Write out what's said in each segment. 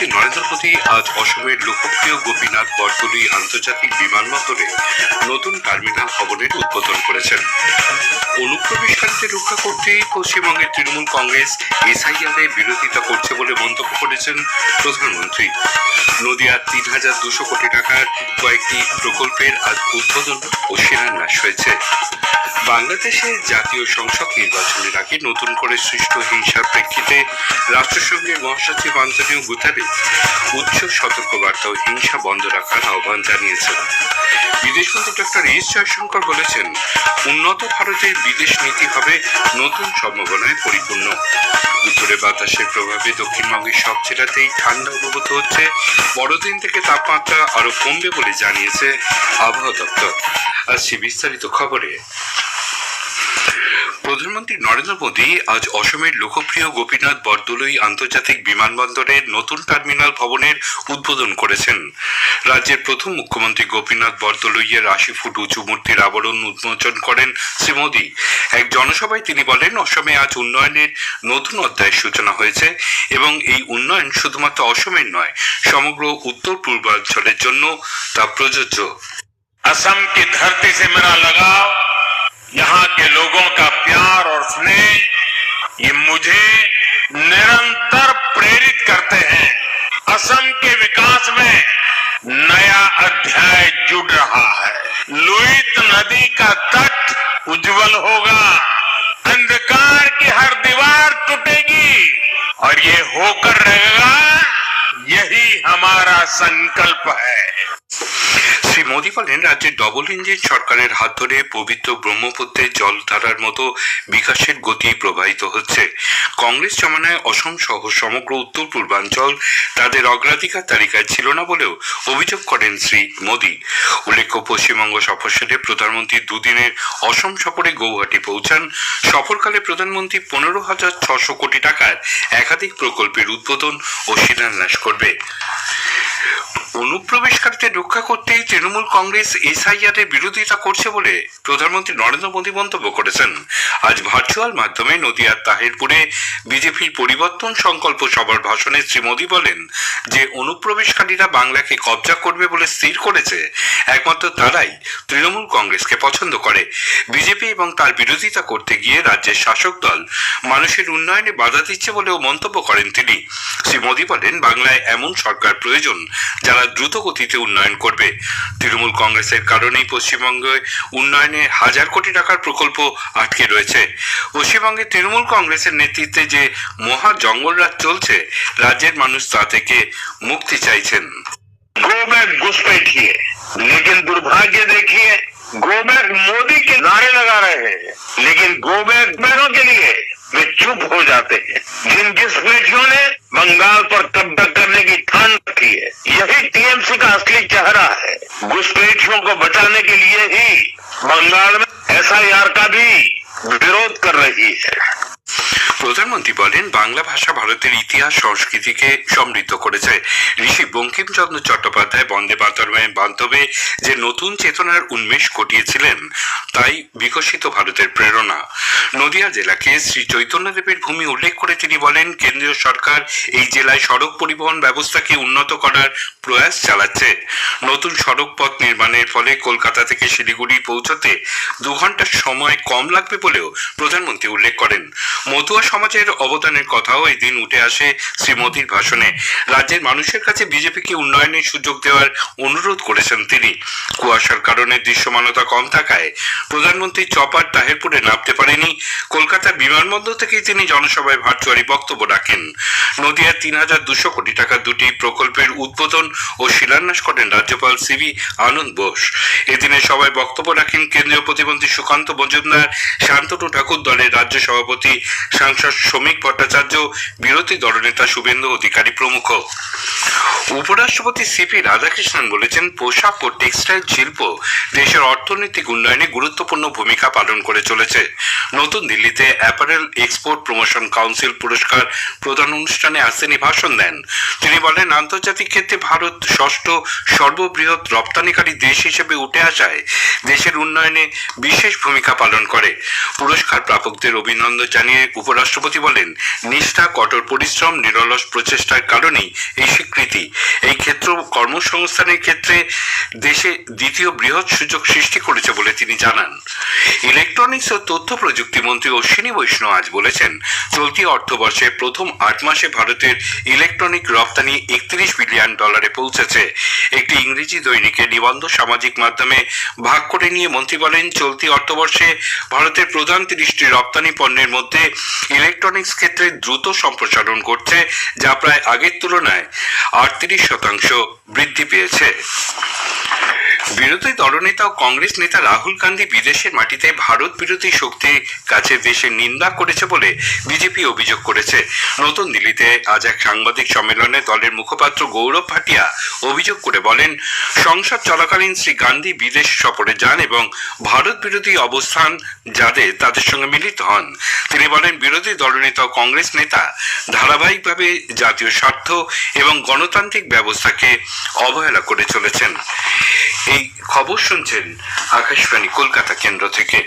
প্রধানমন্ত্রী নরেন্দ্র মোদী আজ অসমের লোকপ্রিয় গোপীনাথ বরদলুই আন্তর্জাতিক বিমানবন্দরে নতুন টার্মিনাল ভবনের উদ্বোধন করেছেন। অনুপ্রবেশকারীদের রক্ষা করতে পশ্চিমবঙ্গের তৃণমূল কংগ্রেস এসআইআর বিরোধিতা করছে বলে মন্তব্য করেছেন প্রধানমন্ত্রী। নদিয়ার তিন হাজার দুশো কোটি টাকার কয়েকটি প্রকল্পের আজ উদ্বোধন ও শিলান্যাস হয়েছে। বাংলাদেশে জাতীয় সংসদ নির্বাচনের আগে নতুন করে সৃষ্ট হিংসার প্রেক্ষিতে রাষ্ট্রসংঘের মহাসচিব আন্তনিও গুতারে উচ্চ সতর্কবার্তা ও হিংসা বন্ধ রাখার আহ্বান জানিয়েছেন। বিদেশমন্ত্রী ডক্টর এস জয়শঙ্কর বলেছেন, উন্নত ভারতের বিদেশ নীতি হবে নতুন সম্ভাবনায় পরিপূর্ণ। উত্তরে বাতাসের প্রভাবে দক্ষিণবঙ্গের সব জেলাতেই ঠান্ডা অনুভূত হচ্ছে। বড়দিন থেকে তাপমাত্রা আরও কমবে বলে জানিয়েছে আবহাওয়া দপ্তর। আসছি বিস্তারিত খবরে। প্রধানমন্ত্রী নরেন্দ্র মোদী আজ অসমের লোকপ্রিয় গোপীনাথ বরদলুই আন্তর্জাতিক বিমানবন্দরের নতুন টার্মিনাল ভবনের উদ্বোধন করেছেন রাজ্যের প্রথম মুখ্যমন্ত্রী গোপীনাথ বরদলুইয়ের আশি ফুট উঁচু মূর্তির আবরণ উন্মোচন করেন শ্রী মোদী এক জনসভায় তিনি বলেন অসমে আজ উন্নয়নের নতুন অধ্যায়ের সূচনা হয়েছে এবং এই উন্নয়ন শুধুমাত্র অসমের নয় সমগ্র উত্তর পূর্বাঞ্চলের জন্য তা প্রযোজ্য असम की धरती से मेरा लगाव ये मुझे निरंतर प्रेरित करते हैं। असम के विकास में नया अध्याय जुड़ रहा है। लुहित नदी का तट उज्जवल होगा। अंधकार की हर दीवार टूटेगी। और ये होकर रहेगा ইহি হামারা সংকল্প হ্যায় শ্রী মোদী বলেন, রাজ্যে ডবল ইঞ্জিন সরকারের হাত ধরে পবিত্র ব্রহ্মপুত্রের জলধারার মতো বিকাশের গতি প্রবাহিত হচ্ছে। কংগ্রেস জমানায় অসম সহ সমগ্র উত্তর পূর্বাঞ্চল তাদের অগ্রাধিকার তালিকায় ছিল না বলেও অভিযোগ করেন শ্রী মোদী। উল্লেখ্য, পশ্চিমবঙ্গ সফর সেরে প্রধানমন্ত্রী দুদিনের অসম সফরে গৌহাটি পৌঁছান। সফরকালে প্রধানমন্ত্রী পনেরো হাজার ছশো কোটি টাকার একাধিক প্রকল্পের উদ্বোধন ও শিলান্যাস করেন। করবে। অনুপ্রবেশকারীদের রক্ষা করতেই তৃণমূল কংগ্রেস এসআইআর এর বিরোধিতা করছে বলে প্রধানমন্ত্রী নরেন্দ্র মোদী মন্তব্য করেছেন। আজ ভার্চুয়াল মাধ্যমে নদিয়ার তাহিরপুরে বিজেপির পরিবর্তন সংকল্প সভার ভাষণে শ্রী মোদী বলেন যে, অনুপ্রবেশকারীরা বাংলাকে কবজা করবে বলে স্থির করেছে, একমাত্র তারাই তৃণমূল কংগ্রেসকে পছন্দ করে। বিজেপি এবং তার বিরোধিতা করতে গিয়ে রাজ্যের শাসক দল মানুষের উন্নয়নে বাধা দিচ্ছে বলেও মন্তব্য করেন তিনি। শ্রী মোদী বলেন, বাংলায় এমন সরকার প্রয়োজন যারা দ্রুত গতিতে উন্নয়ন করবে তৃণমূল কংগ্রেসের কারণেই পশ্চিমবঙ্গে উন্নয়নে হাজার কোটি টাকার প্রকল্প আটকে রয়েছে পশ্চিমবঙ্গে তৃণমূল কংগ্রেসের নেতৃত্বে যে মহা জঙ্গলরাজ চলছে রাজ্যের মানুষ তা থেকে মুক্তি চাইছেন गो बैक घुसपैठिए लेकिन दुर्भाग्य देखिए गो बैक मोदी के नारे लगा रहे हैं लेकिन गो बैक बैरों के लिए वे चुप हो जाते हैं जिन घुसपैठियों ने बंगाल पर कब्जा घुसपैठियों को बचाने के लिए ही बंगाल में एसआईआर का भी विरोध कर रही है। প্রধানমন্ত্রী বলেন, বাংলা ভাষা ভারতের ইতিহাস, সংস্কৃতিকে সমৃদ্ধ করেছে। ঋষি বঙ্কিমচন্দ্র চট্টোপাধ্যায় বন্দে মাতরমের বান্ধবে যে নতুন চেতনার উন্মেষ ঘটিয়েছিলেন, তাই বিকশিত ভারতের প্রেরণা। নদিয়া জেলাকে শ্রী চৈতন্যদেবের ভূমি উল্লেখ করে তিনি বলেন, কেন্দ্রীয় সরকার এই জেলায় সড়ক পরিবহন ব্যবস্থাকে উন্নত করার প্রয়াস চালাচ্ছে। নতুন সড়ক পথ নির্মাণের ফলে কলকাতা থেকে শিলিগুড়ি পৌঁছতে দু ঘণ্টার সময় কম লাগবে বলেও প্রধানমন্ত্রী উল্লেখ করেন। মতুয়া সমাজের অবদানের কথাও এই দিন উঠে আসে শ্রী মোদীর ভাষণে। রাজ্যের মানুষের কাছে বিজেপিকে উন্নয়নের সুযোগ দেওয়ার অনুরোধ করেছেন তিনি। কুয়াশার কারণে দৃশ্যমানতা কম থাকায় প্রধানমন্ত্রী চপার তাহেরপুরে নামতে পারেনি। কলকাতার বিমানবন্দর থেকেই তিনি জনসভায় ভার্চুয়ালি বক্তব্য রাখেন। নদিয়ার তিন হাজার দুশো কোটি টাকার দুটি প্রকল্পের উদ্বোধন ও শিলান্যাস করেন রাজ্যপাল সিবি আনন্দ বোস। এদিনে সবাই বক্তব্য রাখেন কেন্দ্রীয় প্রতিমন্ত্রী সুকান্ত মজুমদার, শান্তনু ঠাকুর দলের রাজ্য সভাপতি সাংসদ শ্রমিক ভট্টাচার্য বিরোধী দলনেতা শুভেন্দু অধিকারী প্রমুখ। উপরাষ্ট্রপতি সিপি রাধাকৃষ্ণন বলেছেন, পোশাক ও টেক্সটাইল শিল্প দেশের অর্থনৈতিক উন্নয়নে গুরুত্বপূর্ণ ভূমিকা পালন করে চলেছে। নতুন দিল্লিতে অ্যাপারেল এক্সপোর্ট প্রমোশন কাউন্সিল পুরস্কার প্রদান অনুষ্ঠানে আজ তিনি ভাষণ দেন। তিনি বলেন, আন্তর্জাতিক ক্ষেত্রে ভারত ষষ্ঠ সর্ববৃহৎ রপ্তানিকারী দেশ হিসেবে উঠে আসায় দেশের উন্নয়নে বিশেষ ভূমিকা পালন করে। পুরস্কার প্রাপকদের অভিনন্দন জানিয়ে উপরাষ্ট্রপতি বলেন, নিষ্ঠা, কঠোর পরিশ্রম, নিরলস প্রচেষ্টার কারণেই এই স্বীকৃতি। এই ক্ষেত্র কর্মসংস্থানের ক্ষেত্রে দেশে দ্বিতীয় বৃহৎ সুযোগ সৃষ্টি করেছে বলে তিনি জানান। ইলেকট্রনিক্স ও তথ্য প্রযুক্তি মন্ত্রী অশ্বিনী বৈষ্ণব আজ বলেছেন, চলতি অর্থবর্ষে প্রথম আট মাসে ভারতের ইলেকট্রনিক রপ্তানি একত্রিশ বিলিয়ন ডলারে পৌঁছেছে। একটি ইংরেজি দৈনিকে নিবন্ধ সামাজিক মাধ্যমে ভাগ করে নিয়ে মন্ত্রী বলেন, চলতি অর্থবর্ষে ভারতের প্রধান তিরিশটি রপ্তানি পণ্যের মধ্যে ইলেকট্রনিক্স ক্ষেত্রে দ্রুত সম্প্রসারণ করছে যা প্রায় আগের তুলনায় আটত্রিশ শতাংশ বৃদ্ধি পেয়েছে। বিরোধী দলনেতা ও কংগ্রেস নেতা রাহুল গান্ধী বিদেশের মাটিতে ভারত বিরোধী শক্তির কাছে দেশের নিন্দা করেছে বলে বিজেপি অভিযোগ করেছে। নতুন দিল্লিতে আজ এক সাংবাদিক সম্মেলনে দলের মুখপাত্র গৌরব ভাটিয়া অভিযোগ করে বলেন, সংসদ চলাকালীন শ্রী গান্ধী বিদেশ সফরে যান এবং ভারত বিরোধী অবস্থান যাদের, তাদের সঙ্গে মিলিত হন। তিনি বলেন, বিরোধী দলনেতা ও কংগ্রেস নেতা ধারাবাহিকভাবে জাতীয় স্বার্থ এবং গণতান্ত্রিক ব্যবস্থাকে অবহেলা করে চলেছেন। এই খবর শুনছেন আকাশবাণী কলকাতা কেন্দ্র থেকে।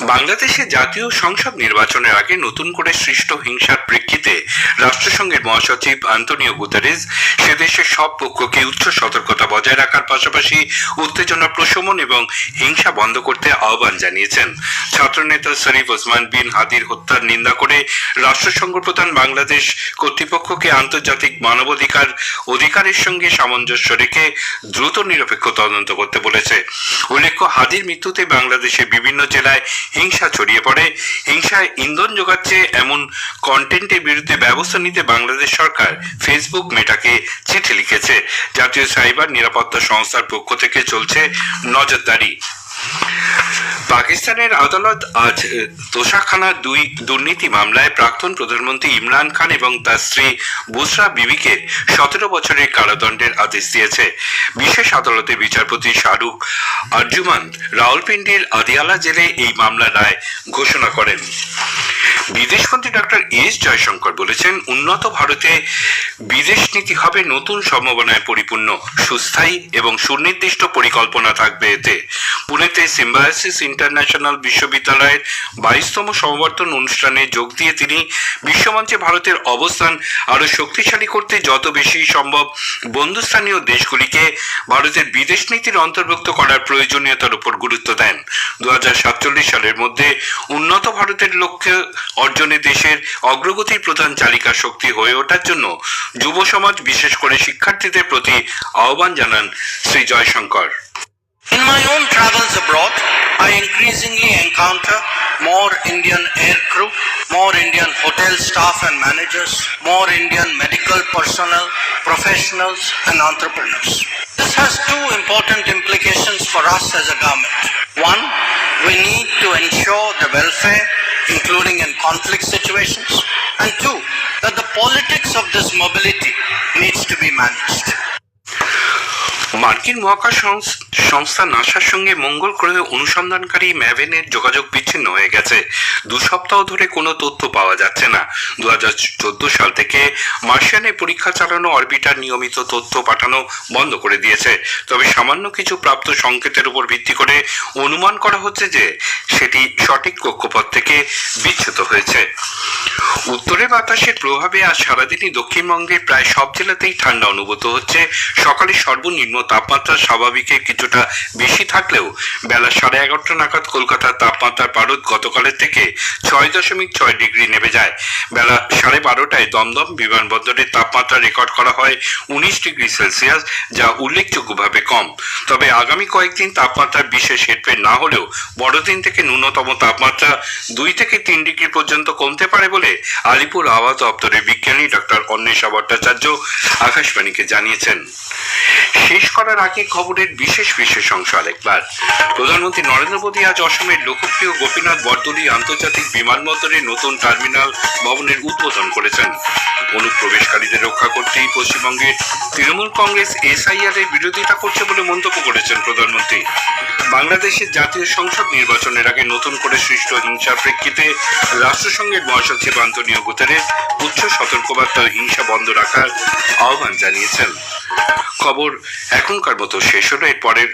বাংলাদেশে জাতীয় সংসদ নির্বাচনের আগে নতুন করে সৃষ্ট হিংসার প্রেক্ষিতে রাষ্ট্রসংঘের মহাসচিব আন্তনিও গুতারেস সে দেশের সব পক্ষকে উচ্চ সতর্কতা বজায় রাখার পাশাপাশি উত্তেজনা প্রশমন এবং হিংসা বন্ধ করতে আহ্বান জানিয়েছেন। ছাত্রনেতা শরীফ ওসমান বিন হাদির হত্যার নিন্দা করে রাষ্ট্রসংঘ প্রধান বাংলাদেশ কর্তৃপক্ষকে আন্তর্জাতিক মানবাধিকার অধিকারের সঙ্গে সামঞ্জস্য রেখে দ্রুত নিরপেক্ষ তদন্ত করতে বলেছে। উল্লেখ্য, হাদির মৃত্যুতে বাংলাদেশের বিভিন্ন জেলায় হিংসা ছড়িয়ে পড়ে। হিংসায় ইন্ধন যোগাচ্ছে এমন কন্টেন্টের বিরুদ্ধে ব্যবস্থা নিতে বাংলাদেশ সরকার ফেসবুক মেটাকে চিঠি লিখেছে। জাতীয় সাইবার নিরাপত্তা সংস্থার পক্ষ থেকে চলছে নজরদারি। পাকিস্তানের আদালত আজ তোষাখানা দুই দুর্নীতি মামলায় প্রাক্তন প্রধানমন্ত্রী ইমরান খান এবং তার স্ত্রী বুসরা বিবিকে সতেরো বছরের কারাদণ্ডের আদেশ দিয়েছে। বিশেষ আদালতের বিচারপতি শাহরুখ আর্জুমান রাওয়ালপিন্ডির আদিয়ালা জেলে এই মামলার রায় ঘোষণা করেন। বিদেশমন্ত্রী ডক্টর এস জয়শঙ্কর বলেছেন, উন্নত ভারতে বিদেশ নীতি হবে নতুন সম্ভাবনায় পরিপূর্ণ, সুস্থায়ী এবং সুনির্দিষ্ট পরিকল্পনা থাকবে এতে। পুনেতে সিম্বায়াসিস ইন্টারন্যাশনাল বিশ্ববিদ্যালয়ের বাইশতম সমাবর্তন অনুষ্ঠানে যোগ দিয়ে তিনি বিশ্বমঞ্চে ভারতের অবস্থান আরও শক্তিশালী করতে যত বেশি সম্ভব বন্ধুস্থানীয় দেশগুলিকে ভারতের বিদেশ নীতির অন্তর্ভুক্ত করার প্রয়োজনীয়তার উপর গুরুত্ব দেন। দু হাজার সাতচল্লিশ সালের মধ্যে উন্নত ভারতের লক্ষ্য অর্জনে দেশের অগ্রগতির প্রধান চালিকা শক্তি হয়ে ওঠার জন্য যুব সমাজ বিশেষ করে শিক্ষার্থীদের প্রতি আহ্বান জানান Shri Jaishankar In my own travels abroad, I increasingly encounter more Indian air crew, more Indian hotel staff and managers, more Indian medical personnel, professionals, and entrepreneurs. This has two important implications for us as a government. One, we need to ensure the welfare, including in conflict situations. And two, that the politics of this mobility needs to be managed. মার্কিন মহাকাশ সংস- সংস্থা নাসার সঙ্গে মঙ্গল গ্রহে অনুসন্ধানকারী ম্যাভেনের যোগাযোগ বিচ্ছিন্ন হয়ে গেছে। দু সপ্তাহ ধরে কোনো তথ্য পাওয়া যাচ্ছে না। দু চোদ্দ সাল থেকে মার্শিয়ানে পরীক্ষা চালানো অরবিটার নিয়মিত তথ্য পাঠানো বন্ধ করে দিয়েছে। তবে সামান্য কিছু প্রাপ্ত সংকেতের উপর ভিত্তি করে অনুমান করা হচ্ছে যে সেটি সঠিক কক্ষপথ থেকে বিচ্যুত হয়েছে। উত্তরে বাতাসের প্রভাবে আজ সারাদিনই দক্ষিণবঙ্গের প্রায় সব জেলাতেই ঠান্ডা অনুভূত হচ্ছে। সকালে সর্বনিম্ন তাপমাত্রা স্বাভাবিকের কিছুটা বেশি থাকলেও বেলা সাড়ে এগারোটা নাগাদ কলকাতার তাপমাত্রার পারদ গতকালের থেকে ছয় দশমিক ছয় ডিগ্রি নেমে যায়। বেলা সাড়ে বারোটায় দমদম বিমানবন্দরের তাপমাত্রা রেকর্ড করা হয় উনিশ ডিগ্রি সেলসিয়াস, যা উল্লেখযোগ্যভাবে কম। তবে আগামী কয়েকদিন তাপমাত্রার বিশেষ হেরফের না হলেও বড়দিন থেকে ন্যূনতম তাপমাত্রা দুই থেকে তিন ডিগ্রি পর্যন্ত কমতে পারে বলে আলিপুর আবহাওয়া দপ্তরের বিজ্ঞানী ডক্টর অন্বেষা ভট্টাচার্য আকাশবাণীকে জানিয়েছেন। শেষ করার আগে খবরের বিশেষ বিশেষ অংশ আরেকবার। প্রধানমন্ত্রী নরেন্দ্র মোদী আজ অসমের লোকপ্রিয় গোপীনাথ বরদলি আন্তর্জাতিক বিমানবন্দরে নতুন টার্মিনাল ভবনের উদ্বোধন করেছেন। অনুপ্রবেশকারীদের রক্ষা করতেই পশ্চিমবঙ্গের তৃণমূল কংগ্রেস এসআইআর এর বিরোধিতা করছে বলে মন্তব্য করেছেন প্রধানমন্ত্রী। বাংলাদেশের জাতীয় সংসদ নির্বাচনের আগে নতুন করে সৃষ্ট হিংসার প্রেক্ষিতে রাষ্ট্রসংঘের মহাসচিব আন্তনীয় গুতেরেস উচ্চ সতর্কবার্তা হিংসা বন্ধ রাখার আহ্বান জানিয়েছেন। খবর এখনকার মতো শেষ হলো। এর পরের